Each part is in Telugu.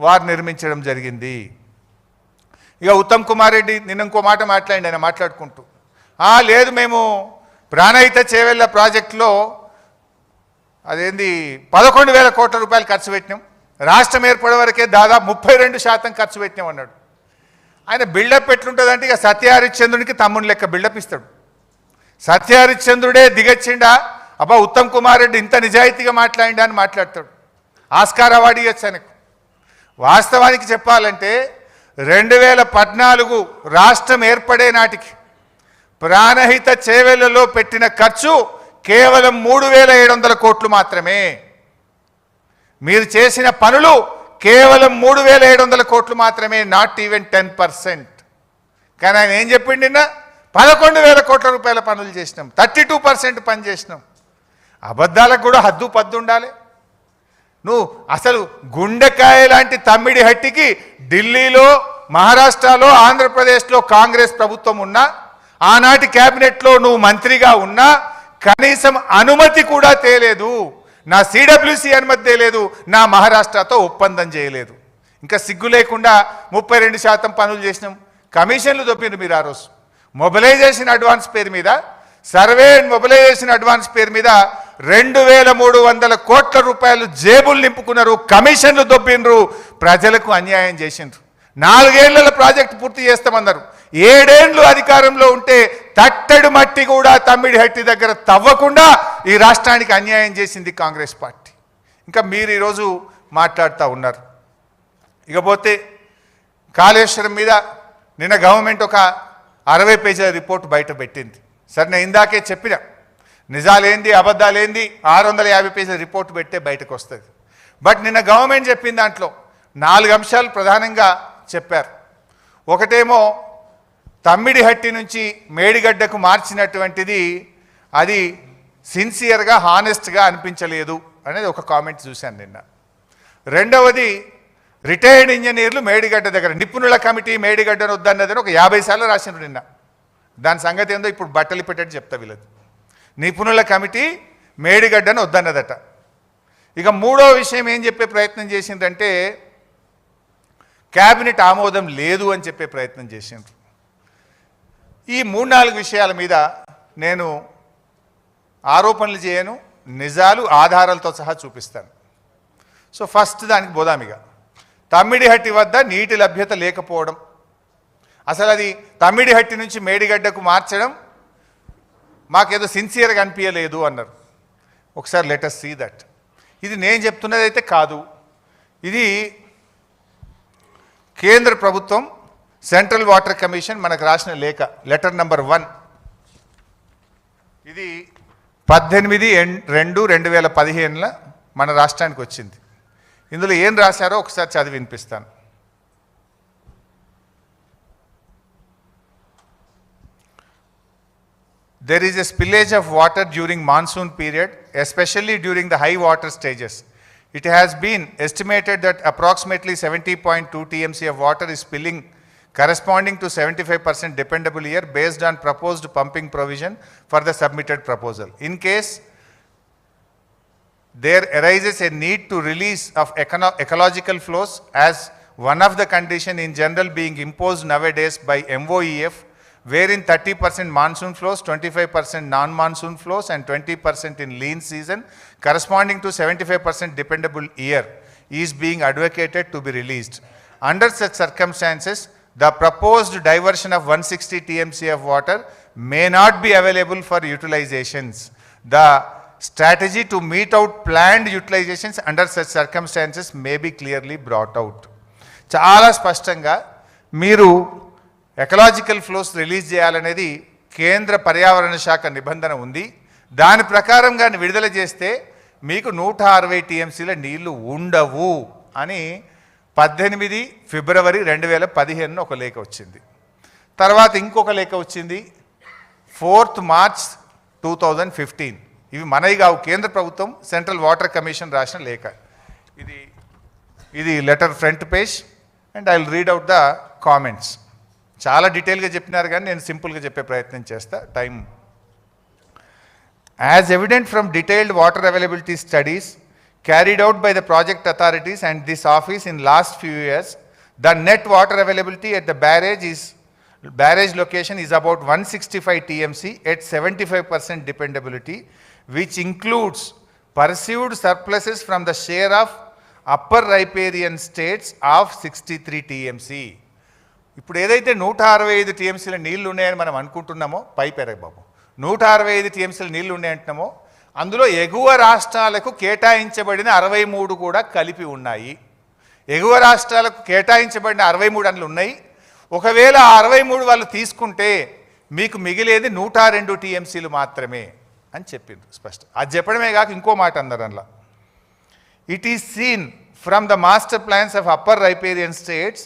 వారు నిర్మించడం జరిగింది. ఇక ఉత్తమ్ కుమార్ రెడ్డి నిన్న ఇంకో మాట మాట్లాడి ఆయన మాట్లాడుకుంటూ. "ఆ, లేదు మేము ప్రాణహిత చేవెళ్ళ ప్రాజెక్టులో అదేంది పదకొండు వేల కోట్ల రూపాయలు ఖర్చు పెట్టినాం. రాష్ట్రం ఏర్పడే వరకే దాదాపు ముప్పై రెండు శాతం ఖర్చు పెట్టినాం అన్నాడు. ఆయన బిల్డప్ ఎట్లుంటుందంటే ఇక సత్యహరిశ్చంద్రునికి తమ్ముని లెక్క బిల్డప్ ఇస్తాడు. సత్యహరిశ్చంద్రుడే దిగచ్చిండా అబ్బా ఉత్తమ్ కుమార్ రెడ్డి ఇంత నిజాయితీగా మాట్లాడిండా అని మాట్లాడతాడు. ఆస్కార్ అవార్డు ఇవ్వచ్చు ఆయనకు. వాస్తవానికి చెప్పాలంటే రెండు వేల పద్నాలుగు రాష్ట్రం ఏర్పడే నాటికి ప్రాణహిత చేవెళ్ళలో పెట్టిన ఖర్చు కేవలం మూడు వేల ఏడు వందల కోట్లు మాత్రమే. మీరు చేసిన పనులు కేవలం మూడు వేల ఏడు వందల కోట్లు మాత్రమే నాట్ ఈవెన్ టెన్ పర్సెంట్ కానీ ఆయన ఏం చెప్పిండి నిన్న? పదకొండు వేల కోట్ల రూపాయల పనులు చేసినాం థర్టీ టూ పర్సెంట్ పని చేసినాం. అబద్ధాలకు కూడా హద్దు పద్దు ఉండాలి. నువ్వు అసలు గుండెకాయ లాంటి తమ్మిడి హట్టికి ఢిల్లీలో మహారాష్ట్రలో ఆంధ్రప్రదేశ్లో కాంగ్రెస్ ప్రభుత్వం ఉన్నా ఆనాటి క్యాబినెట్లో నువ్వు మంత్రిగా ఉన్నా కనీసం అనుమతి కూడా తేలేదు. నా సిడబ్ల్యూసి అనుమతి తేలేదు నా మహారాష్ట్రతో ఒప్పందం చేయలేదు. ఇంకా సిగ్గు లేకుండా ముప్పై రెండు శాతం పనులు చేసినాం. కమిషన్లు దొప్పిండు మీరు ఆ రోజు. మొబిలైజేషన్ అడ్వాన్స్ పేరు మీద సర్వే అండ్ మొబిలైజేషన్ అడ్వాన్స్ పేరు మీద రెండు వేల మూడు వందల కోట్ల రూపాయలు జేబులు నింపుకున్నారు కమిషన్లు దొబ్బిండ్రు ప్రజలకు అన్యాయం చేసిండ్రు. నాలుగేళ్ళ ప్రాజెక్టు పూర్తి చేస్తామన్నారు. ఏడేండ్లు అధికారంలో ఉంటే తట్టడు మట్టి కూడా తమ్మిడి హట్టి దగ్గర తవ్వకుండా ఈ రాష్ట్రానికి అన్యాయం చేసింది కాంగ్రెస్ పార్టీ. ఇంకా మీరు ఈరోజు మాట్లాడుతూ ఉన్నారు. ఇకపోతే కాళేశ్వరం మీద నిన్న గవర్నమెంట్ ఒక అరవై పేజీల రిపోర్ట్ బయట పెట్టింది. సరే నేను ఇందాకే చెప్పిన. నిజాలేంది అబద్ధాలేంది ఆరు వందల యాభై పేజీల రిపోర్ట్ పెట్టే బయటకు వస్తుంది బట్ నిన్న గవర్నమెంట్ చెప్పిన దాంట్లో నాలుగు అంశాలు ప్రధానంగా చెప్పారు. ఒకటేమో తమ్మిడిహట్టి నుంచి మేడిగడ్డకు మార్చినటువంటిది అది సిన్సియర్గా హానెస్ట్గా అనిపించలేదు అనేది ఒక కామెంట్ చూశాను నిన్న. రెండవది రిటైర్డ్ ఇంజనీర్లు మేడిగడ్డ దగ్గర నిపుణుల కమిటీ మేడిగడ్డను వద్దన్నదని ఒక యాభై సార్లు రాసిండ్రు నిన్న. దాని సంగతి ఏందో ఇప్పుడు బట్టలు పెట్టేట్టు చెప్తా వీళ్ళది. నిపుణుల కమిటీ మేడిగడ్డను వద్దన్నదట. ఇక మూడో విషయం ఏం చెప్పే ప్రయత్నం చేసిందంటే క్యాబినెట్ ఆమోదం లేదు అని చెప్పే ప్రయత్నం చేసిండ్రు. ఈ మూడు నాలుగు విషయాల మీద నేను ఆరోపణలు చేయను నిజాలు ఆధారాలతో సహా చూపిస్తాను. సో ఫస్ట్ దానికి బోదామిగా తమ్మిడిహట్టి వద్ద నీటి లభ్యత లేకపోవడం. అసలు అది తమ్మిడిహట్టి నుంచి మేడిగడ్డకు మార్చడం మాకేదో సిన్సియర్గా అనిపించలేదు అన్నారు. ఒకసారి లెటర్ సీ దట్ ఇది నేను చెప్తున్నది అయితే కాదు. ఇది కేంద్ర ప్రభుత్వం సెంట్రల్ వాటర్ కమిషన్ మనకు రాసిన లేఖ లెటర్ నెంబర్ వన్ ఇది పద్దెనిమిది ఎన్- రెండు రెండు వేల పదిహేనులో మన రాష్ట్రానికి వచ్చింది. ఇందులో ఏం రాశారో ఒకసారి చదివి వినిపిస్తాను. There is a spillage of water during monsoon period, especially during the high water stages. It has been estimated that approximately 70.2 TMC of water is spilling corresponding to 75% dependable year based on proposed pumping provision for the submitted proposal. In case there arises a need to release of ecological flows as one of the condition in general being imposed nowadays by MOEF wherein 30% monsoon flows, 25% non-monsoon flows and 20% in lean season corresponding to 75% dependable year is being advocated to be released. Under such circumstances, the proposed diversion of 160 TMC of water may not be available for utilizations. The strategy to meet out planned utilizations under such circumstances may be clearly brought out. చాలా స్పష్టంగా మీరు ఎకలాజికల్ ఫ్లోస్ రిలీజ్ చేయాలనేది కేంద్ర పర్యావరణ శాఖ నిబంధన ఉంది. దాని ప్రకారంగా విడుదల చేస్తే మీకు నూట అరవై టీఎంసీల నీళ్ళు ఉండవు అని పద్దెనిమిది ఫిబ్రవరి రెండు వేల పదిహేనున ఒక లేఖ వచ్చింది. తర్వాత ఇంకొక లేఖ వచ్చింది. Fourth March two thousand fifteen. ఇవి మనవి కావు కేంద్ర ప్రభుత్వం సెంట్రల్ వాటర్ కమిషన్ రాసిన లేఖ. ఇది ఇది letter front page and I will read out the comments. చాలా డీటెయిల్గా చెప్పినారు కానీ నేను సింపుల్గా చెప్పే ప్రయత్నం చేస్తాను time as evident from detailed water availability studies carried out by the project authorities and this office in last few years the net water availability at the barrage is barrage location is about one sixty five TMC at seventy five percent dependability which includes perceived surpluses from the share of upper riparian states of sixty three TMC ఇప్పుడు ఏదైతే నూట అరవై ఐదు టీఎంసీల నీళ్ళు ఉన్నాయని మనం అనుకుంటున్నామో పై పెరగ బాబు. నూట అరవై ఐదు టీఎంసీల నీళ్ళు ఉన్నాయంటున్నామో అందులో ఎగువ రాష్ట్రాలకు కేటాయించబడిన అరవై మూడు కూడా కలిపి ఉన్నాయి. ఎగువ రాష్ట్రాలకు కేటాయించబడిన అరవై మూడు అండ్లు ఉన్నాయి. ఒకవేళ ఆ అరవై మూడు వాళ్ళు తీసుకుంటే మీకు మిగిలేది నూట రెండు టీఎంసీలు మాత్రమే అని చెప్పిండ్రు స్పష్టం. అది చెప్పడమే కాక ఇంకో మాట అన్నారు అందులో. It is seen from the master plans of upper riparian states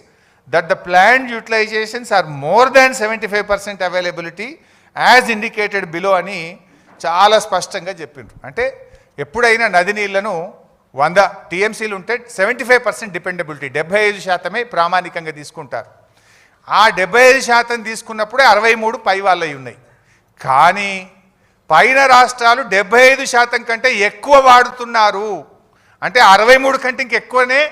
that the planned utilizations are more than 75% availability as indicated below అని చాలా స్పష్టంగా చెప్పిండ్రు. అంటే ఎప్పుడైనా నది నీళ్ళను వంద టీఎంసీలు ఉంటే సెవెంటీ ఫైవ్ పర్సెంట్ డిపెండబిలిటీ డెబ్బై ఐదు శాతమే ప్రామాణికంగా తీసుకుంటారు. ఆ డెబ్బై ఐదు శాతం తీసుకున్నప్పుడే అరవై మూడు పై వాళ్ళవి ఉన్నాయి. కానీ పైన రాష్ట్రాలు డెబ్బై ఐదు శాతం కంటే ఎక్కువ వాడుతున్నారు. అంటే అరవై మూడు కంటే ఇంకెక్కువనే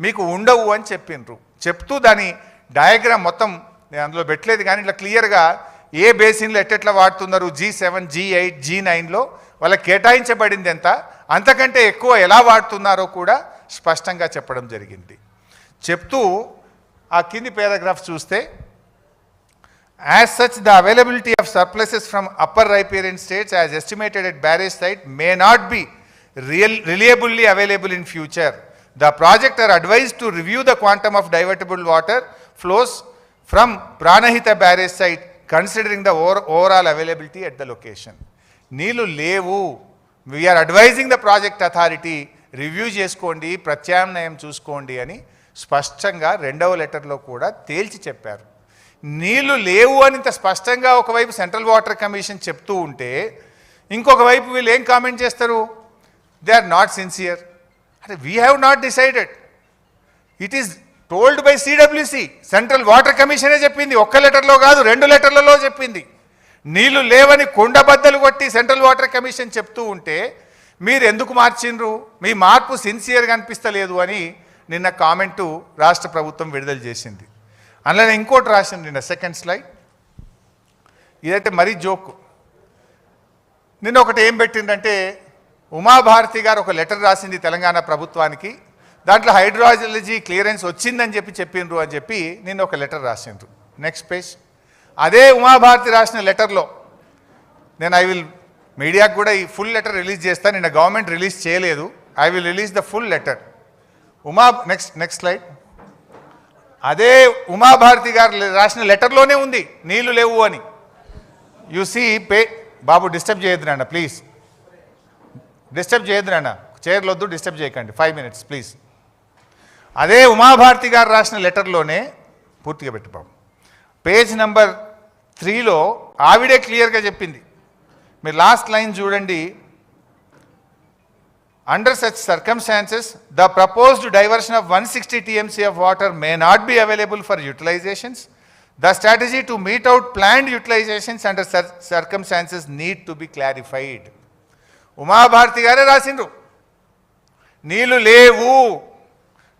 మీకు ఉండవు అని చెప్పిండ్రు. చెప్తూ దాని డయాగ్రామ్ మొత్తం నేను అందులో పెట్టలేదు కానీ ఇట్లా క్లియర్గా ఏ బేసిన్లో ఎట్టెట్లా వాడుతున్నారు G seven G eight G నైన్లో వాళ్ళకి కేటాయించబడింది ఎంత? అంతకంటే ఎక్కువ ఎలా వాడుతున్నారో కూడా స్పష్టంగా చెప్పడం జరిగింది. చెప్తూ ఆ కింది పారాగ్రాఫ్ చూస్తే as such the availability of surpluses from upper riparian states as estimated at barrage site may not be real reliably available in future The project are advised to review the quantum of divertible water flows from Pranahita barrage site considering the overall availability at the location. నీళ్ళు లేవు we are advising the project authority review చేసుకోండి ప్రత్యామ్నాయం చూసుకోండి అని స్పష్టంగా రెండవ లెటర్లో కూడా తేల్చి చెప్పారు నీళ్ళు లేవు అని ఇంత స్పష్టంగా ఒకవైపు సెంట్రల్ వాటర్ కమిషన్ చెప్తూ ఉంటే ఇంకొక వైపు వీళ్ళు ఏం కామెంట్ చేస్తారు they are not sincere are we have not decided it is told by CWC central water కమిషనే చెప్పింది. ఒక్క లెటర్లో కాదు రెండు లెటర్లలో చెప్పింది. నీళ్ళు లేవని కొండబద్దలు కొట్టి సెంట్రల్ వాటర్ కమిషన్ చెప్తూ ఉంటే మీరు ఎందుకు మార్చిండ్రు? మీ మార్పు సిన్సియర్గా అనిపిస్తలేదు అని నిన్న కామెంటు రాష్ట్ర ప్రభుత్వం విడుదల చేసింది. అందులో ఇంకోటి రాసింది నిన్న సెకండ్ స్లైడ్ ఇదైతే మరీ జోక్ నిన్న ఒకటి ఏం పెట్టిందంటే ఉమాభారతి గారు ఒక లెటర్ రాసింది తెలంగాణ ప్రభుత్వానికి. దాంట్లో హైడ్రాలజీ క్లియరెన్స్ వచ్చిందని చెప్పి చెప్పిండ్రు అని చెప్పి నేను ఒక లెటర్ రాసిండ్రు. నెక్స్ట్ పేజ్ అదే ఉమాభారతి రాసిన లెటర్లో నేను ఐ విల్ మీడియాకు కూడా ఈ ఫుల్ లెటర్ రిలీజ్ చేస్తాను నిన్న గవర్నమెంట్ రిలీజ్ చేయలేదు. I will release the full letter Uma next next slide అదే ఉమాభారతి గారు రాసిన లెటర్లోనే ఉంది నీళ్ళు లేవు అని. యు సీ పే బాబు డిస్టర్బ్ చేయొద్దు నాన్న ప్లీజ్ డిస్టర్బ్ చేయద్దు నాన్న. చైర్లు వద్దు డిస్టర్బ్ చేయకండి. ఫైవ్ మినిట్స్ ప్లీజ్ అదే ఉమాభారతి గారు రాసిన లెటర్లోనే పూర్తిగా పెట్టుకోం పేజ్ నెంబర్ త్రీలో ఆవిడే క్లియర్గా చెప్పింది. మీరు లాస్ట్ లైన్ చూడండి. Under such circumstances the proposed diversion of one sixty TMC of water may not be available for utilisations the strategy to meet out planned utilisations under sir circumstances need to be clarified Uma Bharti గారే రాసిండ్రు. నీళ్ళు లేవు.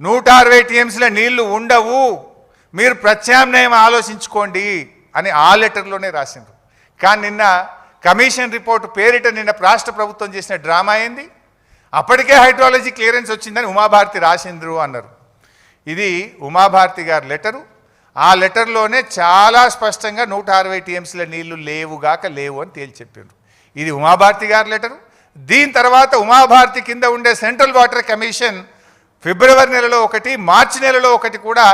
నూట అరవై టీఎంసీల నీళ్ళు ఉండవు. మీరు ప్రత్యామ్నాయం ఆలోచించుకోండి అని ఆ లెటర్లోనే రాసిండ్రు. కానీ నిన్న కమిషన్ రిపోర్ట్ పేరిట నిన్న రాష్ట్ర ప్రభుత్వం చేసిన డ్రామా అయింది అప్పటికే హైడ్రాలజీ క్లియరెన్స్ వచ్చిందని ఉమాభారతి రాసిండ్రు అన్నారు. ఇది ఉమాభారతి గారి లెటరు. ఆ లెటర్లోనే చాలా స్పష్టంగా నూట అరవై టీఎంసీల నీళ్ళు లేవుగాక లేవు అని తేల్చి చెప్పారు ఇది ఉమాభారతి గారి లెటరు. దీని తర్వాత ఉమాభారతి కింద ఉండే సెంట్రల్ వాటర్ కమిషన్ ఫిబ్రవరి నెలలో ఒకటి మార్చి నెలలో ఒకటి కూడా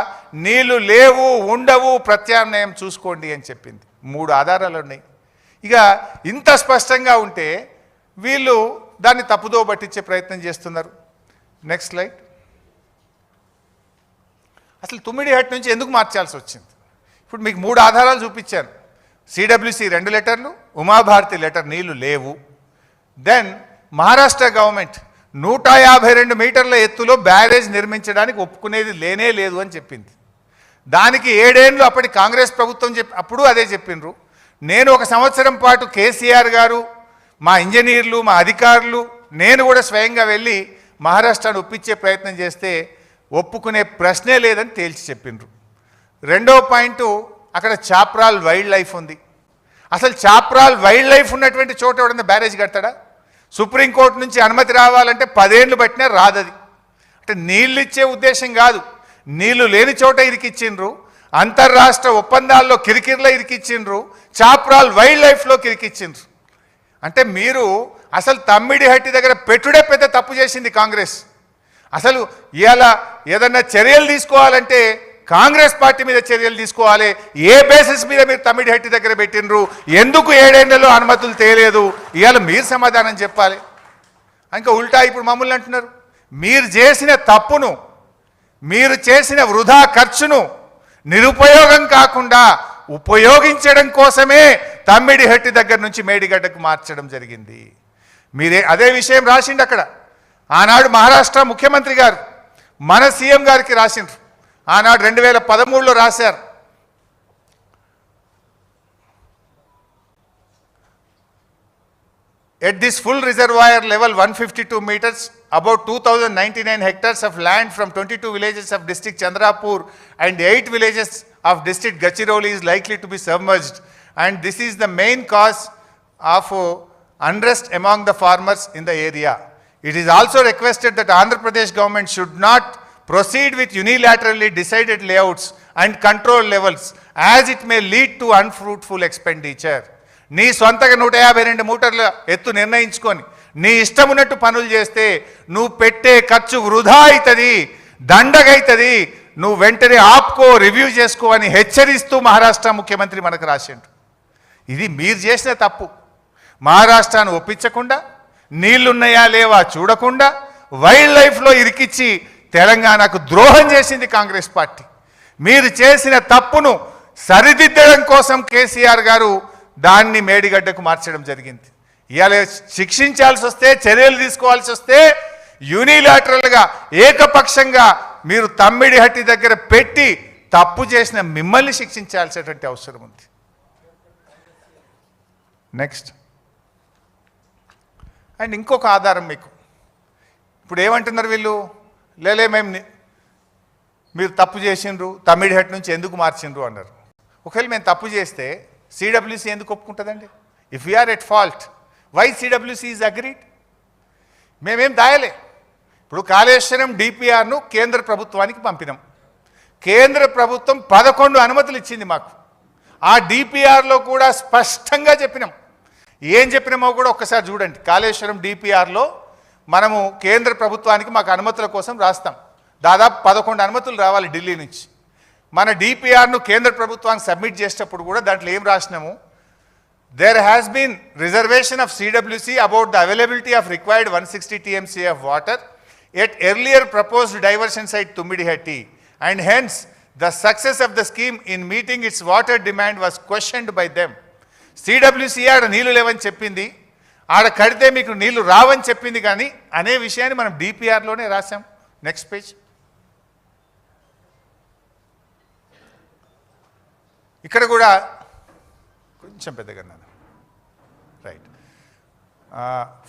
నీళ్ళు లేవు ఉండవు ప్రత్యామ్నాయం చూసుకోండి అని చెప్పింది. మూడు ఆధారాలు ఉన్నాయి. ఇక ఇంత స్పష్టంగా ఉంటే వీళ్ళు దాన్ని తప్పుదో పట్టించే ప్రయత్నం చేస్తున్నారు. నెక్స్ట్ స్లైడ్ అసలు తుమ్మిడి హట్ నుంచి ఎందుకు మార్చాల్సి వచ్చింది? ఇప్పుడు మీకు మూడు ఆధారాలు చూపించాను. సిడబ్ల్యూసి రెండు లెటర్లు ఉమాభారతి లెటర్ నీళ్ళు లేవు. దెన్ మహారాష్ట్ర గవర్నమెంట్ నూట యాభై రెండు మీటర్ల ఎత్తులో బ్యారేజ్ నిర్మించడానికి ఒప్పుకునేది లేనే లేదు అని చెప్పింది. దానికి ఏడేళ్ళు అప్పటి కాంగ్రెస్ ప్రభుత్వం చెప్పి అప్పుడు అదే చెప్పిండ్రు. నేను ఒక సంవత్సరం పాటు కేసీఆర్ గారు మా ఇంజనీర్లు మా అధికారులు నేను కూడా స్వయంగా వెళ్ళి మహారాష్ట్రను ఒప్పించే ప్రయత్నం చేస్తే ఒప్పుకునే ప్రశ్నే లేదని తేల్చి చెప్పిండ్రు. రెండో పాయింట్ అక్కడ చాప్రాల్ వైల్డ్ లైఫ్ ఉంది. అసలు చాప్రాల్ వైల్డ్ లైఫ్ ఉన్నటువంటి చోట ఎవడన్నా బ్యారేజ్ కడతాడా? సుప్రీంకోర్టు నుంచి అనుమతి రావాలంటే పదేళ్ళు పట్టినా రాదది. అంటే నీళ్ళు ఇచ్చే ఉద్దేశం కాదు. నీళ్ళు లేని చోట ఇరికిచ్చిండ్రు. అంతర్రాష్ట్ర ఒప్పందాల్లో కిరికిరిలో ఇరికిచ్చిండ్రు. చాప్రాల్ వైల్డ్ లైఫ్లో కిరికిచ్చిండ్రు. అంటే మీరు అసలు తమ్మిడి హట్టి దగ్గర పెట్టుడే పెద్ద తప్పు చేసింది కాంగ్రెస్. అసలు ఇవాళ ఏదన్నా చర్యలు తీసుకోవాలంటే కాంగ్రెస్ పార్టీ మీద చర్యలు తీసుకోవాలి. ఏ బేసిస్ మీద మీరు తమ్మిడి హట్టి దగ్గర పెట్టినరు ఎందుకు ఏడేళ్ళలో అనుమతులు తేలేదు? ఇవాళ మీరు సమాధానం చెప్పాలి. ఇంకా ఉల్టా ఇప్పుడు మమ్మల్ని అంటున్నారు. మీరు చేసిన తప్పును మీరు చేసిన వృధా ఖర్చును నిరుపయోగం కాకుండా ఉపయోగించడం కోసమే తమ్మిడిహట్టి దగ్గర నుంచి మేడిగడ్డకు మార్చడం జరిగింది. మీరే అదే విషయం రాసిండు అక్కడ. ఆనాడు మహారాష్ట్ర ముఖ్యమంత్రి గారు మన సీఎం గారికి రాసిండ్రు. ఆనాడు రెండు వేల పదమూడులో రాశారు At this full reservoir level 152 meters, about 2099 hectares of land from 22 villages of district Chandrapur and 8 villages of district Gachiroli is likely to be submerged. And this is the main cause of uh, unrest among the farmers in the area. It is also requested that Andhra Pradesh government should not proceed with unilaterally decided layouts and control levels as it may lead to unfruitful expenditure. నీ సొంతగా నూట యాభై రెండు మూటర్ల ఎత్తు నిర్ణయించుకొని నీ ఇష్టం ఉన్నట్టు పనులు చేస్తే నువ్వు పెట్టే ఖర్చు వృధా అవుతుంది దండగైతుంది నువ్వు వెంటనే ఆపుకో రివ్యూ చేసుకో అని హెచ్చరిస్తూ మహారాష్ట్ర ముఖ్యమంత్రి మనకు రాసిండు ఇది మీరు చేసిన తప్పు మహారాష్ట్రాన్ని ఒప్పించకుండా నీళ్ళున్నాయా లేవా చూడకుండా వైల్డ్ లైఫ్లో ఇరికిచ్చి తెలంగాణకు ద్రోహం చేసింది కాంగ్రెస్ పార్టీ. మీరు చేసిన తప్పును సరిదిద్దడం కోసం కేసీఆర్ గారు దాన్ని మేడిగడ్డకు మార్చడం జరిగింది. ఇవాళ శిక్షించాల్సి వస్తే చర్యలు తీసుకోవాల్సి వస్తే యూనిలాటరల్గా ఏకపక్షంగా మీరు తమ్మిడి హట్టి దగ్గర పెట్టి తప్పు చేసిన మిమ్మల్ని శిక్షించాల్సినటువంటి అవసరం ఉంది. నెక్స్ట్ అండ్ ఇంకొక ఆధారం మీకు. ఇప్పుడు ఏమంటున్నారు వీళ్ళు? లేలే మేము మీరు తప్పు చేసిండ్రు తమిడి నుంచి ఎందుకు మార్చిండ్రు అన్నారు. ఒకవేళ మేము తప్పు చేస్తే సిడబ్ల్యూసీ ఎందుకు ఒప్పుకుంటుందండి? If you are at fault why CWC is agreed మేమేం దాయలే. ఇప్పుడు కాళేశ్వరం డిపిఆర్ను కేంద్ర ప్రభుత్వానికి పంపినాం. కేంద్ర ప్రభుత్వం పదకొండు అనుమతులు ఇచ్చింది మాకు. ఆ డిపిఆర్లో కూడా స్పష్టంగా చెప్పినాం. ఏం చెప్పినామో కూడా ఒక్కసారి చూడండి. కాళేశ్వరం డిపిఆర్లో మనము కేంద్ర ప్రభుత్వానికి మాకు అనుమతుల కోసం రాస్తాం. దాదాపు పదకొండు అనుమతులు రావాలి ఢిల్లీ నుంచి. మన డిపిఆర్ను కేంద్ర ప్రభుత్వానికి సబ్మిట్ చేసేటప్పుడు కూడా దాంట్లో ఏం రాసినాము? There has been reservation of CWC about the availability of required one sixty of water at earlier proposed diversion site Tummidihatti and hence the success of the scheme in meeting its water demand was questioned by them సిడబ్ల్యూసీఆర్ నీళ్ళు లేవని చెప్పింది. ఆడ కడితే మీకు నీళ్ళు రావని చెప్పింది కానీ అనే విషయాన్ని మనం డిపిఆర్లోనే రాసాం నెక్స్ట్ పేజ్ ఇక్కడ కూడా కొంచెం పెద్దగా నాన్న right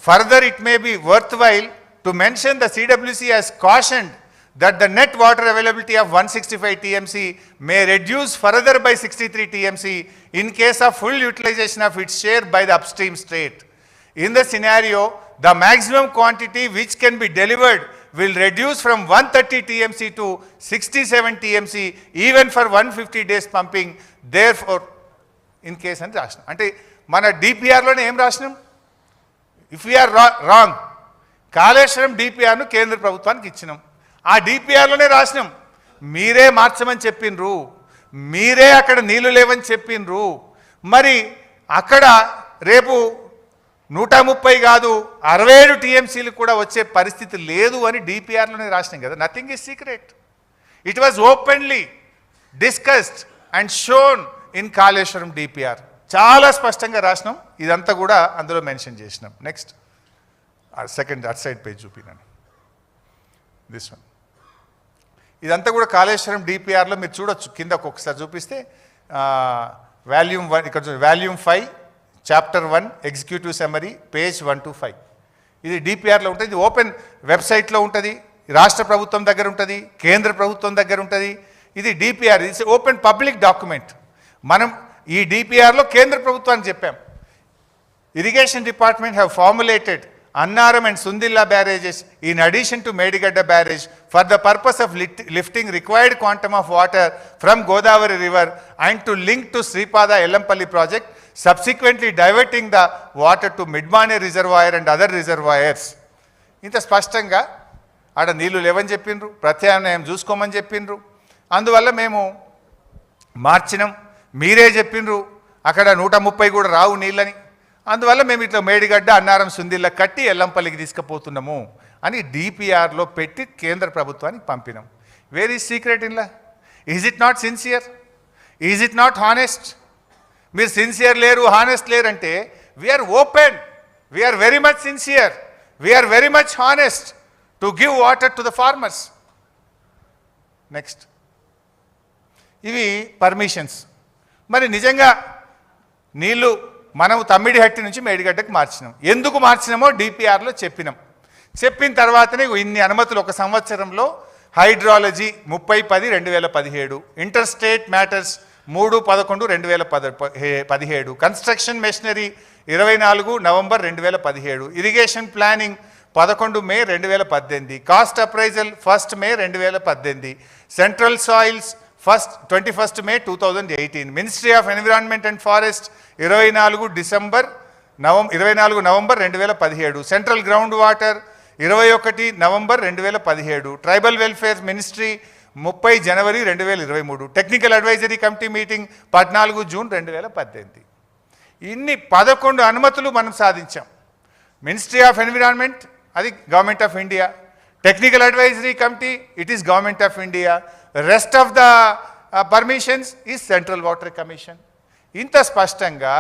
further it may be worthwhile to mention the CWC has cautioned that the net water availability of one sixty five TMC may reduce further by sixty three TMC in case of full utilisation of its share by the upstream state the upstream state in the scenario the maximum quantity which can be delivered will reduce from 130 TMC to 67 TMC even for 150 days pumping. Therefore, in case అని రాసినాం. అంటే మన డిపిఆర్లోనే ఏం రాసినాం? If you are wrong Kaleshwaram డిపిఆర్ను కేంద్ర ప్రభుత్వానికి ఇచ్చినాం. ఆ డిపిఆర్లోనే రాసినాం. మీరే మార్చమని చెప్పిండ్రు. మీరే అక్కడ నీళ్ళు లేవని చెప్పిండ్రు. మరి అక్కడ రేపు నూట ముప్పై కాదు అరవై ఏడు టీఎంసీలు కూడా వచ్చే పరిస్థితి లేదు అని డిపిఆర్లోనే రాసినాం కదా. Nothing is secret it was openly discussed and shown in Kaleshwaram DPR చాలా స్పష్టంగా రాసినాం. ఇదంతా కూడా అందులో మెన్షన్ చేసినాం. Next second at side page చూపినాను this one ఇదంతా కూడా కాళేశ్వరం డిపిఆర్లో మీరు చూడొచ్చు. కింద ఒక్కొక్కసారి చూపిస్తే వాల్యూమ్ వన్ ఇక్కడ volume five chapter one executive summary page one two five ఇది డిపిఆర్లో ఉంటుంది ఇది ఓపెన్ వెబ్సైట్లో ఉంటుంది రాష్ట్ర ప్రభుత్వం దగ్గర ఉంటుంది కేంద్ర ప్రభుత్వం దగ్గర ఉంటుంది. ఇది డిపిఆర్ ఇది ఓపెన్ పబ్లిక్ డాక్యుమెంట్ మనం ఈ డిపిఆర్లో కేంద్ర ప్రభుత్వాన్ని చెప్పాం. Irrigation department have formulated Annaram and Sundilla barrages in addition to Medigadda barrage for the purpose of lifting required quantum of water from Godavari river and to link to Sripada Yellampalli project subsequently diverting the water to Mid Manair reservoir and other reservoirs ఇంత స్పష్టంగా ఆడ నీళ్ళు లేవని చెప్పిండ్రు ప్రత్యామ్నాయం చూసుకోమని చెప్పిండ్రు. అందువల్ల మేము మార్చినాం. మీరే చెప్పిండ్రు అక్కడ నూట ముప్పై కూడా రావు నీళ్ళని. అందువల్ల మేము ఇట్లా మేడిగడ్డ అన్నారం సుందిల్ల కట్టి ఎల్లంపల్లికి తీసుకుపోతున్నాము అని డిపిఆర్లో పెట్టి కేంద్ర ప్రభుత్వానికి పంపినాం. Where is secret in-law is it not sincere is it not honest మీరు సిన్సియర్ లేరు హానెస్ట్ లేరు అంటే we are open we are very much sincere we are very much honest to give water to the farmers next ఇవి పర్మిషన్స్ మరి నిజంగా నీళ్ళు మనం తమ్మిడిహట్టి నుంచి మేడిగడ్డకు మార్చినాం. ఎందుకు మార్చినామో డిపిఆర్లో చెప్పినాం. చెప్పిన తర్వాతనే ఇన్ని అనుమతులు ఒక సంవత్సరంలో హైడ్రాలజీ ముప్పై పది రెండు వేల పదిహేడు. ఇంటర్ స్టేట్ మ్యాటర్స్ మూడు పదకొండు రెండు వేల పద ప- పదిహేడు. కన్స్ట్రక్షన్ మెషినరీ ఇరవై నాలుగు నవంబర్ రెండు వేల పదిహేడు. ఇరిగేషన్ ప్లానింగ్ పదకొండు మే రెండు వేల పద్దెనిమిది. కాస్ట్ అప్రైజల్ ఫస్ట్ మే రెండు వేల పద్దెనిమిది. Central soils first twenty first May two thousand eighteen ministry of environment and forest ఇరవై నాలుగు డిసెంబర్ నవం ఇరవై నాలుగు నవంబర్ రెండు వేల పదిహేడు సెంట్రల్ గ్రౌండ్ వాటర్ ఇరవై ఒకటి నవంబర్ రెండు వేల పదిహేడు ట్రైబల్ వెల్ఫేర్ మినిస్ట్రీ ముప్పై జనవరి రెండు వేల ఇరవై మూడు టెక్నికల్ అడ్వైజరీ కమిటీ మీటింగ్ పద్నాలుగు జూన్ రెండు వేల పద్దెనిమిది ఇన్ని పదకొండు అనుమతులు మనం సాధించాం. మినిస్ట్రీ ఆఫ్ ఎన్విరాన్మెంట్ అది government of India technical advisory committee it is government of India rest of the permissions is central water commission ఇంత స్పష్టంగా